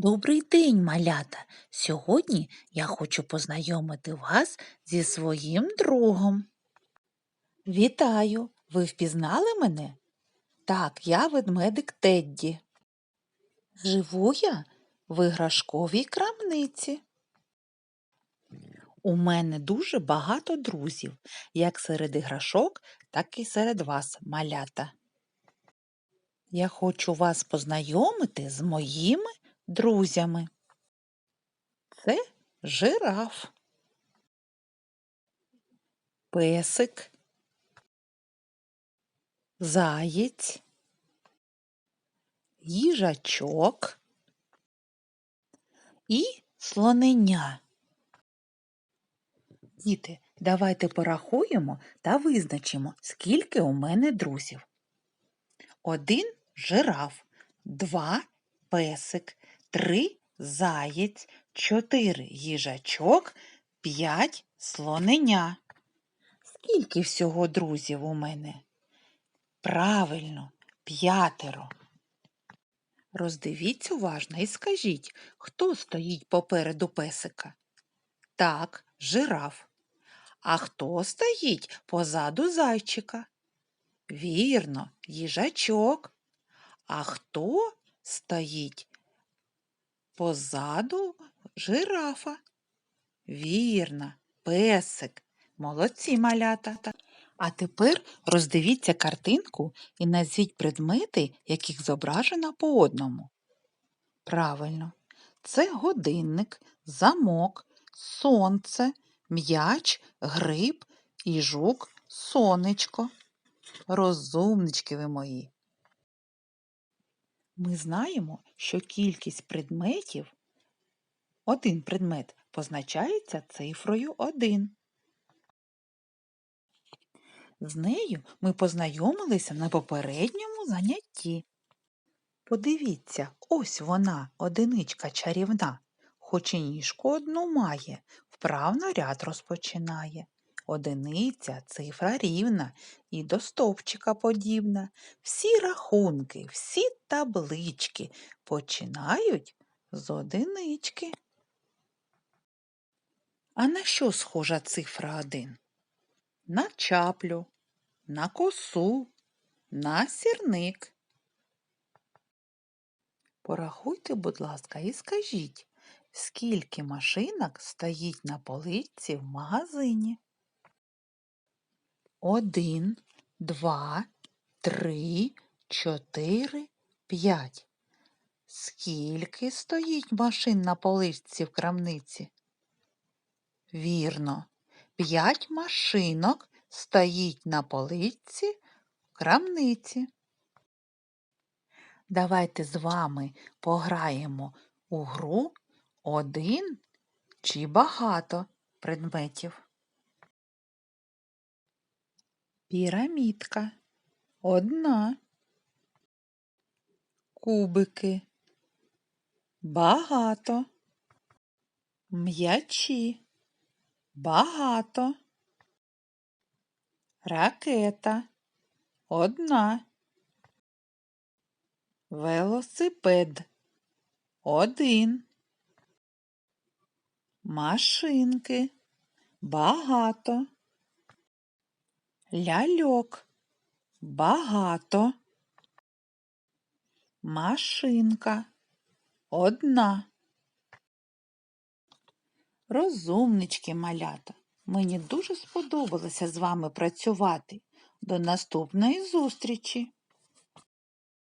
Добрий день, малята! Сьогодні я хочу познайомити вас зі своїм другом. Вітаю! Ви впізнали мене? Так, я ведмедик Тедді. Живу я в іграшковій крамниці. У мене дуже багато друзів, як серед іграшок, так і серед вас, малята. Я хочу вас познайомити з моїми друзями. Це жираф, песик, заєць, їжачок і слоненя. Діти, давайте порахуємо та визначимо, скільки у мене друзів. Один жираф, два песик, три заєць, чотири їжачок, п'ять слоненя. Скільки всього друзів у мене? Правильно, п'ятеро. Роздивіться уважно і скажіть, хто стоїть попереду песика? Так, жираф. А хто стоїть позаду зайчика? Вірно, їжачок. А хто стоїть позаду жирафа? Вірно, песик. Молодці малята. А тепер роздивіться картинку і назвіть предмети, яких зображено по одному. Правильно, це годинник, замок, сонце, м'яч, гриб і жук, сонечко. Розумнички ви мої. Ми знаємо, що кількість предметів, один предмет позначається цифрою 1. З нею ми познайомилися на попередньому занятті. Подивіться, ось вона, одиничка чарівна, хоч і ніжку одну має, вправно ряд розпочинає. Одиниця цифра рівна і до стовпчика подібна. Всі рахунки, всі таблички починають з одинички. А на що схожа цифра 1? На чаплю, на косу, на сірник. Порахуйте, будь ласка, і скажіть, скільки машинок стоїть на полиці в магазині? Один, два, три, чотири, п'ять. Скільки стоїть машин на поличці в крамниці? Вірно, п'ять машинок стоїть на поличці в крамниці. Давайте з вами пограємо у гру один чи багато предметів. Пірамідка. Одна. Кубики. Багато. М'ячі. Багато. Ракета. Одна. Велосипед. Один. Машинки. Багато. Ляльок. Багато. Машинка. Одна. Розумнички малята. Мені дуже сподобалося з вами працювати. До наступної зустрічі!